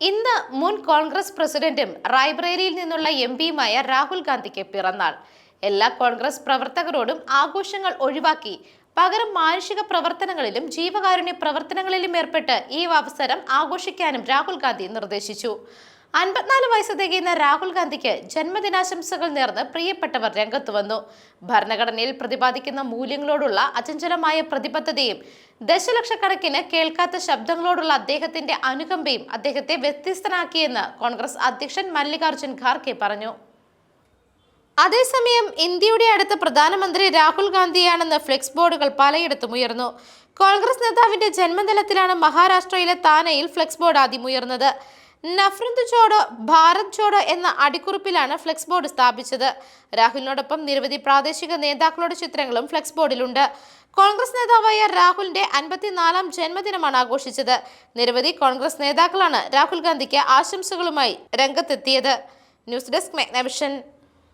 ഇന്ന് മുൻ കോൺഗ്രസ് പ്രസിഡന്റും റായ്ബ്രേരിയിൽ നിന്നുള്ള എം പിയുമായ രാഹുൽ ഗാന്ധിക്ക് പിറന്നാൾ. എല്ലാ കോൺഗ്രസ് പ്രവർത്തകരോടും ആഘോഷങ്ങൾ ഒഴിവാക്കി. പകരം മാനുഷിക പ്രവർത്തനങ്ങളിലും ജീവകാരുണ്യ പ്രവർത്തനങ്ങളിലും ഏർപ്പെട്ട് ഈ അവസരം ആഘോഷിക്കാനും രാഹുൽ ഗാന്ധി നിർദ്ദേശിച്ചു. അൻപത്തിനാല് വയസ്സ് തികയുന്ന രാഹുൽ ഗാന്ധിക്ക് ജന്മദിനാശംസകൾ നേർന്ന് പ്രിയപ്പെട്ടവർ രംഗത്ത് വന്നു. ഭരണഘടനയിൽ പ്രതിപാദിക്കുന്ന മൂല്യങ്ങളോടുള്ള അചഞ്ചലമായ പ്രതിബദ്ധതയും ദശലക്ഷക്കണക്കിന് കേൾക്കാത്ത ശബ്ദങ്ങളോടുള്ള അദ്ദേഹത്തിന്റെ അനുകമ്പയും അദ്ദേഹത്തെ വ്യത്യസ്തനാക്കിയെന്ന് കോൺഗ്രസ് അധ്യക്ഷൻ മല്ലികാർജുൻ ഖാർഗെ പറഞ്ഞു. അതേസമയം ഇന്ത്യയുടെ അടുത്ത പ്രധാനമന്ത്രി രാഹുൽ ഗാന്ധിയാണെന്ന് ഫ്ലെക്സ് ബോർഡുകൾ പലയിടത്തും ഉയർന്നു. കോൺഗ്രസ് നേതാവിന്റെ ജന്മദിനത്തിലാണ് മഹാരാഷ്ട്രയിലെ താനയിൽ ഫ്ലെക്സ് ബോർഡ് ആദ്യം ഉയർന്നത്. നഫ്രന്ത് ചോഡോ ഭാരത് ചോഡോ എന്ന അടിക്കുറിപ്പിലാണ് ഫ്ലെക്സ് ബോർഡ് സ്ഥാപിച്ചത്. രാഹുലിനോടൊപ്പം നിരവധി പ്രാദേശിക നേതാക്കളുടെ ചിത്രങ്ങളും ഫ്ലെക്സ് ബോർഡിലുണ്ട്. കോൺഗ്രസ് നേതാവായ രാഹുലിന്റെ അൻപത്തിനാലാം ജന്മദിനമാണ് ആഘോഷിച്ചത്. നിരവധി കോൺഗ്രസ് നേതാക്കളാണ് രാഹുൽ ഗാന്ധിക്ക് ആശംസകളുമായി രംഗത്തെത്തിയത്. News desk Megnavision.